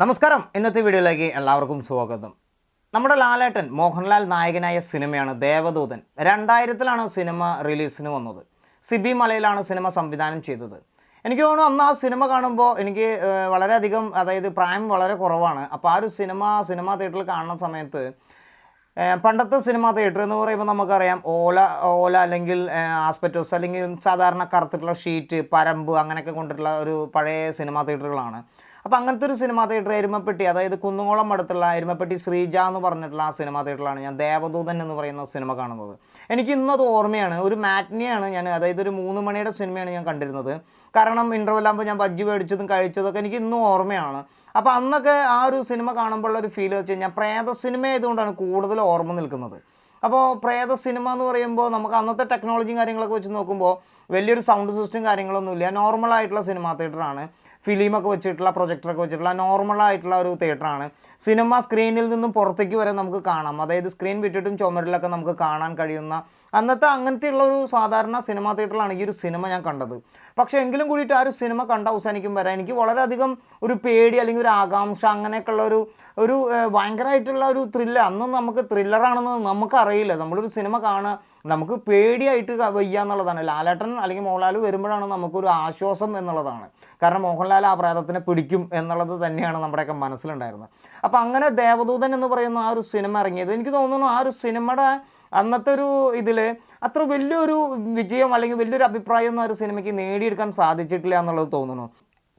നമസ്കാരം. ഇന്നത്തെ വീഡിയോയിലേക്ക് എല്ലാവർക്കും സ്വാഗതം. നമ്മുടെ ലാലേട്ടൻ മോഹൻലാൽ നായകനായ സിനിമയാണ് ദേവദൂതൻ. രണ്ടായിരത്തിലാണ് സിനിമ റിലീസിന് വന്നത്. സിബി മലയിലാണ് സിനിമ സംവിധാനം ചെയ്തത്. എനിക്ക് തോന്നുന്നു അന്ന് ആ സിനിമ കാണുമ്പോൾ എനിക്ക് വളരെയധികം അതായത് പ്രായം വളരെ കുറവാണ്. അപ്പോൾ ആ ഒരു സിനിമ സിനിമാ തിയേറ്ററിൽ കാണുന്ന സമയത്ത് പണ്ടത്തെ സിനിമ തിയേറ്റർ എന്ന് പറയുമ്പോൾ നമുക്കറിയാം ഓല ഓല അല്ലെങ്കിൽ ആസ്പെറ്റോസ് അല്ലെങ്കിൽ സാധാരണ കറുത്തിട്ടുള്ള ഷീറ്റ് പരമ്പ് അങ്ങനെയൊക്കെ കൊണ്ടിട്ടുള്ള ഒരു പഴയ സിനിമാ തിയേറ്ററുകളാണ്. അപ്പോൾ അങ്ങനത്തെ ഒരു സിനിമാ തിയേറ്റർ എരുമപ്പെട്ടി അതായത് കുന്നുകുളം അടുത്തുള്ള എരുമപ്പെട്ടി ശ്രീജ എന്ന് പറഞ്ഞിട്ടുള്ള ആ സിനിമാ തിയേറ്ററിലാണ് ഞാൻ ദേവദൂതൻ എന്ന് പറയുന്ന സിനിമ കാണുന്നത്. എനിക്ക് ഇന്നത് ഓർമ്മയാണ്. ഒരു മാറ്റ്നിയാണ് ഞാൻ അതായത് ഒരു മൂന്ന് മണിയുടെ സിനിമയാണ് ഞാൻ കണ്ടിരുന്നത്. കാരണം ഇന്റർവെല്ലാകുമ്പോൾ ഞാൻ ബജ്ജി മേടിച്ചതും കഴിച്ചതൊക്കെ എനിക്ക് ഇന്നും ഓർമ്മയാണ്. അപ്പോൾ അന്നൊക്കെ ആ ഒരു സിനിമ കാണുമ്പോഴുള്ള ഒരു ഫീൽ വെച്ച് കഴിഞ്ഞാൽ പ്രേത സിനിമ ആയതുകൊണ്ടാണ് കൂടുതൽ ഓർമ്മ നിൽക്കുന്നത്. അപ്പോൾ പ്രേത സിനിമ എന്ന് പറയുമ്പോൾ നമുക്ക് അന്നത്തെ ടെക്നോളജിയും കാര്യങ്ങളൊക്കെ വെച്ച് നോക്കുമ്പോൾ വലിയൊരു സൗണ്ട് സിസ്റ്റം കാര്യങ്ങളൊന്നുമില്ല നോർമൽ ആയിട്ടുള്ള സിനിമാ തിയേറ്ററാണ് ഫിലിമൊക്കെ വെച്ചിട്ടുള്ള പ്രൊജക്ടറൊക്കെ വെച്ചിട്ടുള്ള നോർമൽ ആയിട്ടുള്ള ഒരു തിയേറ്ററാണ് സിനിമ സ്ക്രീനിൽ നിന്നും പുറത്തേക്ക് വരെ നമുക്ക് കാണാം. അതായത് സ്ക്രീൻ വിട്ടിട്ടും ചുമരിലൊക്കെ നമുക്ക് കാണാൻ കഴിയുന്ന അന്നത്തെ അങ്ങനത്തെയുള്ള ഒരു സാധാരണ സിനിമാ തിയേറ്ററിലാണ് ഈ ഒരു സിനിമ ഞാൻ കണ്ടത്. പക്ഷേ എങ്കിലും കൂടിയിട്ട് ആ ഒരു സിനിമ കണ്ട അവസാനിക്കും വരെ എനിക്ക് വളരെയധികം ഒരു പേടി അല്ലെങ്കിൽ ഒരു ആകാംക്ഷ അങ്ങനെയൊക്കെയുള്ള ഒരു ഒരു ഭയങ്കരമായിട്ടുള്ള ഒരു ത്രില്ലർ അന്ന് നമുക്ക് ത്രില്ലറാണെന്ന് നമുക്കറിയില്ല. നമ്മളൊരു സിനിമ കാണുക നമുക്ക് പേടിയായിട്ട് വയ്യ എന്നുള്ളതാണ് ലാലേട്ടൻ അല്ലെങ്കിൽ മോഹൻലാൽ വരുമ്പോഴാണ് നമുക്കൊരു ആശ്വാസം എന്നുള്ളതാണ്. കാരണം മോഹൻലാൽ ആ പ്രേതത്തിനെ പിടിക്കും എന്നുള്ളത് തന്നെയാണ് നമ്മുടെയൊക്കെ മനസ്സിലുണ്ടായിരുന്നത്. അപ്പോൾ അങ്ങനെ ദേവദൂതൻ എന്ന് പറയുന്ന ആ ഒരു സിനിമ ഇറങ്ങിയത് എനിക്ക് തോന്നുന്നു ആ ഒരു സിനിമയുടെ അന്നത്തെ ഒരു ഇതിൽ അത്ര വലിയൊരു വിജയം അല്ലെങ്കിൽ വലിയൊരു അഭിപ്രായം ഒന്നും ആ ഒരു സിനിമയ്ക്ക് നേടിയെടുക്കാൻ സാധിച്ചിട്ടില്ല എന്നുള്ളത് തോന്നുന്നു.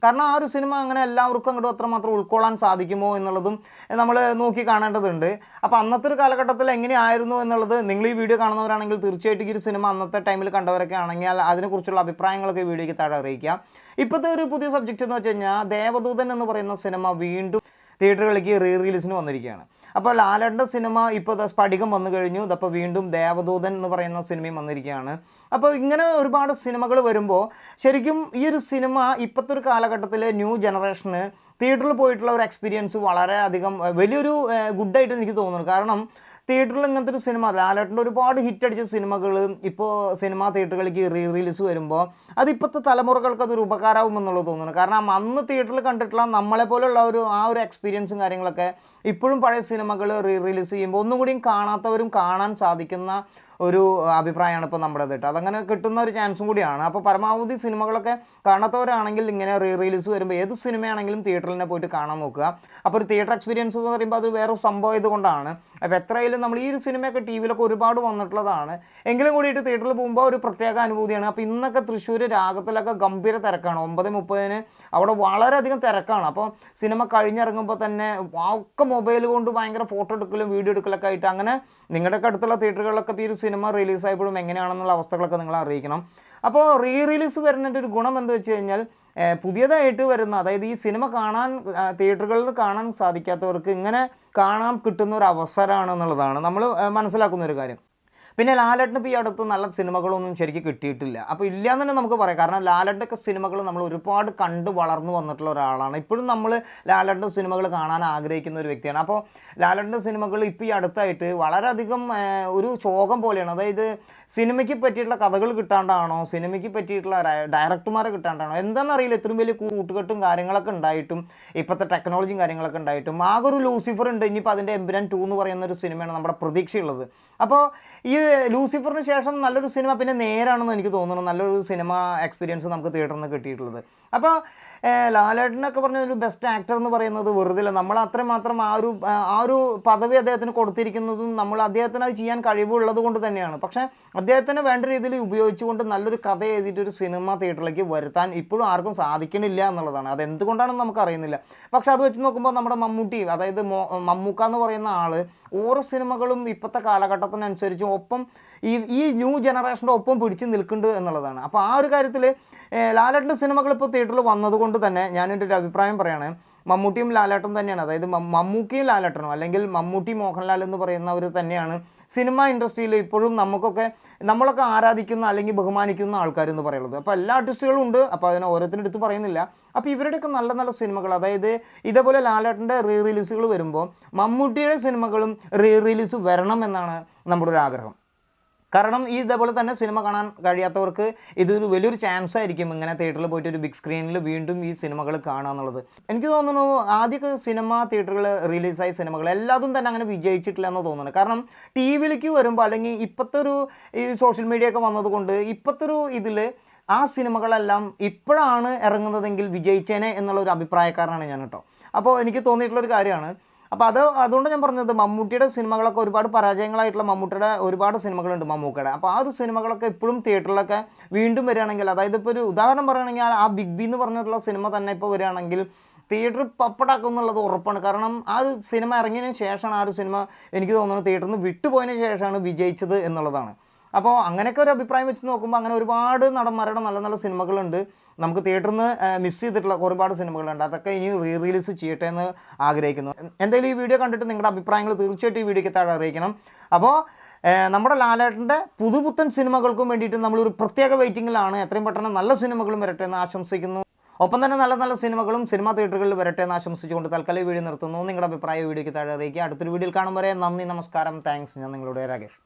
കാരണം ആ ഒരു സിനിമ അങ്ങനെ എല്ലാവർക്കും അങ്ങോട്ട് അത്രമാത്രം ഉൾക്കൊള്ളാൻ സാധിക്കുമോ എന്നുള്ളതും നമ്മൾ നോക്കി കാണേണ്ടതുണ്ട്. അപ്പോൾ അന്നത്തെ ഒരു കാലഘട്ടത്തിൽ എങ്ങനെയായിരുന്നു എന്നുള്ളത് നിങ്ങൾ ഈ വീഡിയോ കാണുന്നവരാണെങ്കിൽ തീർച്ചയായിട്ടും ഈ ഒരു സിനിമ അന്നത്തെ ടൈമിൽ കണ്ടവരൊക്കെ ആണെങ്കിൽ അതിനെക്കുറിച്ചുള്ള അഭിപ്രായങ്ങളൊക്കെ വീഡിയോയ്ക്ക് താഴെ അറിയിക്കാം. ഇപ്പോഴത്തെ ഒരു പുതിയ സബ്ജക്റ്റ് എന്ന് വെച്ച് കഴിഞ്ഞാൽ ദേവദൂതൻ എന്ന് പറയുന്ന സിനിമ വീണ്ടും തിയേറ്ററുകളിലേക്ക് റീ റിലീസിന് വന്നിരിക്കുകയാണ്. അപ്പോൾ ലാലയുടെ സിനിമ ഇപ്പോൾ ദാ സ്ഫടികം വന്നു കഴിഞ്ഞു. ഇതപ്പോൾ വീണ്ടും ദേവദൂതൻ എന്ന് പറയുന്ന സിനിമയും വന്നിരിക്കുകയാണ്. അപ്പോൾ ഇങ്ങനെ ഒരുപാട് സിനിമകൾ വരുമ്പോൾ ശരിക്കും ഈ ഒരു സിനിമ ഇപ്പോഴത്തെ ഒരു കാലഘട്ടത്തിൽ ന്യൂ ജനറേഷന് തിയേറ്ററിൽ പോയിട്ടുള്ള ഒരു എക്സ്പീരിയൻസ് വളരെ അധികം വലിയൊരു ഗുഡായിട്ട് എനിക്ക് തോന്നുന്നു. കാരണം തിയേറ്ററിൽ ഇങ്ങനത്തെ ഒരു സിനിമ ലാലേട്ടന്റെ ഒരുപാട് ഹിറ്റ് അടിച്ച സിനിമകൾ ഇപ്പോൾ സിനിമാ തിയേറ്ററുകളിലേക്ക് റീ റിലീസ് വരുമ്പോൾ അത് ഇപ്പോഴത്തെ തലമുറകൾക്ക് അതൊരു ഉപകാരമാവും എന്നുള്ളത് തോന്നുന്നു. കാരണം അന്ന് തിയേറ്ററിൽ കണ്ടിട്ടുള്ള നമ്മളെ പോലുള്ള ഒരു ആ ഒരു എക്സ്പീരിയൻസും കാര്യങ്ങളൊക്കെ ഇപ്പോഴും പഴയ സിനിമകൾ റീ റിലീസ് ചെയ്യുമ്പോൾ ഒന്നും കൂടിയും കാണാത്തവരും കാണാൻ സാധിക്കുന്ന ഒരു അഭിപ്രായമാണ് ഇപ്പോൾ നമ്മുടെ കേട്ടോ. അതങ്ങനെ കിട്ടുന്ന ഒരു ചാൻസും കൂടിയാണ്. അപ്പോൾ പരമാവധി സിനിമകളൊക്കെ കാണാത്തവരാണെങ്കിൽ ഇങ്ങനെ റീ റിലീസ് വരുമ്പോൾ ഏത് സിനിമയാണെങ്കിലും തിയേറ്ററിൽ തന്നെ പോയിട്ട് കാണാൻ നോക്കുക. അപ്പോൾ ഒരു തിയേറ്റർ എക്സ്പീരിയൻസ് എന്ന് പറയുമ്പോൾ അത് വേറെ സംഭവം ഇതുകൊണ്ടാണ് അപ്പോൾ എത്രയായാലും നമ്മൾ ഈ ഒരു സിനിമയൊക്കെ ടി വിയിലൊക്കെ ഒരുപാട് വന്നിട്ടുള്ളതാണ്. എങ്കിലും കൂടിയിട്ട് തിയേറ്ററിൽ പോകുമ്പോൾ ഒരു പ്രത്യേക അനുഭൂതിയാണ്. അപ്പോൾ ഇന്നൊക്കെ തൃശ്ശൂർ രാഗത്തിലൊക്കെ ഗംഭീര തിരക്കാണ്. ഒമ്പത് മുപ്പതിന് അവിടെ വളരെയധികം തിരക്കാണ്. അപ്പോൾ സിനിമ കഴിഞ്ഞിറങ്ങുമ്പോൾ തന്നെ ഒക്കെ മൊബൈൽ കൊണ്ട് ഭയങ്കര ഫോട്ടോ എടുക്കലും വീഡിയോ എടുക്കലൊക്കെ ആയിട്ട് അങ്ങനെ നിങ്ങളുടെയൊക്കെ അടുത്തുള്ള തിയേറ്ററുകളിലൊക്കെ ഇപ്പോൾ ഈ ഒരു സിനിമ റിലീസായപ്പോഴും എങ്ങനെയാണെന്നുള്ള അവസ്ഥകളൊക്കെ നിങ്ങൾ അറിയിക്കണം. അപ്പോൾ റീ റിലീസ് വരുന്നതിന്റെ ഒരു ഗുണം എന്താ വെച്ച് കഴിഞ്ഞാൽ പുതിയതായിട്ട് വരുന്ന അതായത് ഈ സിനിമ കാണാൻ തിയേറ്ററുകളിൽ കാണാൻ സാധിക്കാത്തവർക്ക് ഇങ്ങനെ കാണാൻ കിട്ടുന്ന ഒരു അവസരമാണ് എന്നുള്ളതാണ് നമ്മൾ മനസ്സിലാക്കുന്ന ഒരു കാര്യം. പിന്നെ ലാലട്ടിന് ഈ അടുത്ത് നല്ല സിനിമകളൊന്നും ശരിക്കും കിട്ടിയിട്ടില്ല. അപ്പോൾ ഇല്ല എന്ന് തന്നെ നമുക്ക് പറയാം. കാരണം ലാലട്ടൊക്കെ സിനിമകൾ നമ്മൾ ഒരുപാട് കണ്ട് വളർന്നു വന്നിട്ടുള്ള ഒരാളാണ്. ഇപ്പോഴും നമ്മൾ ലാലട്ടിന്റെ സിനിമകൾ കാണാൻ ആഗ്രഹിക്കുന്ന ഒരു വ്യക്തിയാണ്. അപ്പോൾ ലാലട്ടിന്റെ സിനിമകൾ ഇപ്പോൾ ഈ അടുത്തായിട്ട് വളരെയധികം ഒരു ശോകം പോലെയാണ്. അതായത് സിനിമയ്ക്ക് പറ്റിയിട്ടുള്ള കഥകൾ കിട്ടാണ്ടാണോ സിനിമയ്ക്ക് പറ്റിയിട്ടുള്ള ഡയ- ഡയറക്ടർമാരെ കിട്ടാണ്ടാണോ എന്താണെന്നറിയില്ല ഇത്രയും വലിയ കൂട്ടുകെട്ടും കാര്യങ്ങളൊക്കെ ഉണ്ടായിട്ടും ഇപ്പോഴത്തെ ടെക്നോളജിയും കാര്യങ്ങളൊക്കെ ഉണ്ടായിട്ടും. ആകെ ഒരു ലൂസിഫർ ഉണ്ട്. ഇനിയിപ്പോൾ അതിന്റെ എംബിരൻ ടു എന്ന് പറയുന്ന ഒരു സിനിമയാണ് നമ്മുടെ പ്രതീക്ഷയുള്ളത്. അപ്പോൾ ഈ ലൂസിഫറിന് ശേഷം നല്ലൊരു സിനിമ പിന്നെ നേരാണെന്ന് എനിക്ക് തോന്നുന്നു. നല്ലൊരു സിനിമ എക്സ്പീരിയൻസ് നമുക്ക് തിയേറ്ററിൽ നിന്ന് കിട്ടിയിട്ടുള്ളത്. അപ്പോൾ ലാലേട്ടനൊക്കെ പറഞ്ഞ ഒരു ബെസ്റ്റ് ആക്ടർ എന്ന് പറയുന്നത് വെറുതെ നമ്മൾ അത്രയും മാത്രം ആ ഒരു ആ, ഒരു പദവി അദ്ദേഹത്തിന് കൊടുത്തിരിക്കുന്നതും നമ്മൾ അദ്ദേഹത്തിന് അത് ചെയ്യാൻ കഴിവുള്ളത് കൊണ്ട് തന്നെയാണ്. പക്ഷേ അദ്ദേഹത്തിന് വേണ്ട രീതിയിൽ ഉപയോഗിച്ചുകൊണ്ട് നല്ലൊരു കഥ എഴുതിയിട്ട് ഒരു സിനിമ തിയേറ്ററിലേക്ക് വരുത്താൻ ഇപ്പോഴും ആർക്കും സാധിക്കണില്ല എന്നുള്ളതാണ്. അതെന്തുകൊണ്ടാണെന്ന് നമുക്കറിയുന്നില്ല. പക്ഷെ അത് വെച്ച് നോക്കുമ്പോൾ നമ്മുടെ മമ്മൂട്ടി അതായത് മമ്മൂക്ക എന്ന് പറയുന്ന ആൾ ഓരോ സിനിമകളും ഇപ്പോഴത്തെ കാലഘട്ടത്തിനനുസരിച്ചും ഒപ്പം ഈ ഈ ന്യൂ ജനറേഷന്റെ ഒപ്പം പിടിച്ച് നിൽക്കുന്നുണ്ട് എന്നുള്ളതാണ്. അപ്പോൾ ആ ഒരു കാര്യത്തിൽ ലാലേട്ടന്റെ സിനിമകൾ ഇപ്പോൾ തിയേറ്ററിൽ വന്നതുകൊണ്ട് തന്നെ ഞാൻ എന്റെ ഒരു അഭിപ്രായം പറയാണ്. മമ്മൂട്ടിയും ലാലേട്ടൻ തന്നെയാണ്. അതായത് മമ്മൂക്കിയും ലാലേട്ടനും അല്ലെങ്കിൽ മമ്മൂട്ടി മോഹൻലാൽ എന്ന് പറയുന്നവർ തന്നെയാണ് സിനിമ ഇൻഡസ്ട്രിയിൽ ഇപ്പോഴും നമുക്കൊക്കെ നമ്മളൊക്കെ ആരാധിക്കുന്ന അല്ലെങ്കിൽ ബഹുമാനിക്കുന്ന ആൾക്കാർ എന്ന് പറയുന്നത്. അപ്പോൾ എല്ലാ ആർട്ടിസ്റ്റുകളും ഉണ്ട്. അപ്പോൾ അതിനെ ഓരോരുത്തരുടെ അടുത്ത് പറയുന്നില്ല. അപ്പോൾ ഇവരുടെയൊക്കെ നല്ല നല്ല സിനിമകൾ അതായത് ഇതേപോലെ ലാലേട്ടന്റെ റീ റിലീസുകൾ വരുമ്പോൾ മമ്മൂട്ടിയുടെ സിനിമകളും റീ റിലീസ് വരണം എന്നാണ് നമ്മുടെ ഒരു ആഗ്രഹം. കാരണം ഈ ഇതേപോലെ തന്നെ സിനിമ കാണാൻ കഴിയാത്തവർക്ക് ഇതൊരു വലിയൊരു ചാൻസ് ആയിരിക്കും ഇങ്ങനെ തിയേറ്ററിൽ പോയിട്ട് ഒരു ബിഗ് സ്ക്രീനിൽ വീണ്ടും ഈ സിനിമകൾ കാണുക എന്നുള്ളത് എനിക്ക് തോന്നുന്നു ആദ്യമൊക്കെ സിനിമ തിയേറ്ററുകൾ റിലീസായ സിനിമകൾ എല്ലാതും തന്നെ അങ്ങനെ വിജയിച്ചിട്ടില്ല എന്ന് തോന്നുന്നു. കാരണം ടി വിയിലേക്ക് വരുമ്പോൾ അല്ലെങ്കിൽ ഇപ്പോഴത്തെ ഒരു ഈ സോഷ്യൽ മീഡിയ ഒക്കെ വന്നതുകൊണ്ട് ഇപ്പോഴത്തെ ഒരു ഇതിൽ ആ സിനിമകളെല്ലാം ഇപ്പോഴാണ് ഇറങ്ങുന്നതെങ്കിൽ വിജയിച്ചേനെ എന്നുള്ള ഒരു അഭിപ്രായക്കാരനാണ് ഞാൻ കേട്ടോ അപ്പോൾ എനിക്ക് തോന്നിയിട്ടുള്ളൊരു കാര്യമാണ് അപ്പോൾ അത് അതുകൊണ്ട് ഞാൻ പറഞ്ഞത് മമ്മൂട്ടിയുടെ സിനിമകളൊക്കെ ഒരുപാട് പരാജയങ്ങളായിട്ടുള്ള മമ്മൂട്ടിയുടെ ഒരുപാട് സിനിമകളുണ്ട് മമ്മൂക്കയുടെ. അപ്പോൾ ആ ഒരു സിനിമകളൊക്കെ ഇപ്പോഴും തിയേറ്ററിലൊക്കെ വീണ്ടും വരികയാണെങ്കിൽ അതായത് ഇപ്പോൾ ഒരു ഉദാഹരണം പറയുകയാണെങ്കിൽ ആ ബിഗ് ബി എന്ന് പറഞ്ഞിട്ടുള്ള സിനിമ തന്നെ ഇപ്പോൾ വരികയാണെങ്കിൽ തിയേറ്റർ പപ്പടാക്കും എന്നുള്ളത് ഉറപ്പാണ്. കാരണം ആ ഒരു സിനിമ ഇറങ്ങിയതിന് ശേഷമാണ് ആ ഒരു സിനിമ എനിക്ക് തോന്നുന്നത് തിയേറ്ററിൽ നിന്ന് വിട്ടുപോയതിന് ശേഷമാണ് വിജയിച്ചത് എന്നുള്ളതാണ്. അപ്പോൾ അങ്ങനെയൊക്കെ ഒരു അഭിപ്രായം വെച്ച് നോക്കുമ്പോൾ അങ്ങനെ ഒരുപാട് നടന്മാരുടെ നല്ല നല്ല സിനിമകളുണ്ട്. നമുക്ക് തിയേറ്ററിൽ നിന്ന് മിസ് ചെയ്തിട്ടുള്ള ഒരുപാട് സിനിമകളുണ്ട്. അതൊക്കെ ഇനി റീ റിലീസ് ചെയ്യട്ടെ എന്ന് ആഗ്രഹിക്കുന്നു. എന്തായാലും ഈ വീഡിയോ കണ്ടിട്ട് നിങ്ങളുടെ അഭിപ്രായങ്ങൾ തീർച്ചയായിട്ടും ഈ വീഡിയോയ്ക്ക് താഴെ അറിയിക്കണം. അപ്പോൾ നമ്മുടെ ലാലേട്ടന്റെ പുതുപുത്തൻ സിനിമകൾക്കും വേണ്ടിയിട്ട് നമ്മളൊരു പ്രത്യേക വെയിറ്റിങ്ങിലാണ് എത്രയും പെട്ടെന്ന് നല്ല സിനിമകളും വരട്ടെ എന്ന് ആശംസിക്കുന്നു. ഒപ്പം തന്നെ നല്ല നല്ല സിനിമകളും സിനിമാ തിയേറ്ററുകളിൽ വരട്ടെ എന്ന് ആശംസിച്ചുകൊണ്ട് തൽക്കാലം വീഡിയോ നിർത്തുന്നു. നിങ്ങളുടെ അഭിപ്രായം വീഡിയോയ്ക്ക് താഴെ അറിയിക്കുക. അടുത്തൊരു വീഡിയോയിൽ കാണും വരെ നന്ദി നമസ്കാരം. താങ്ക്സ്. ഞാൻ നിങ്ങളുടെ രാകേഷ്.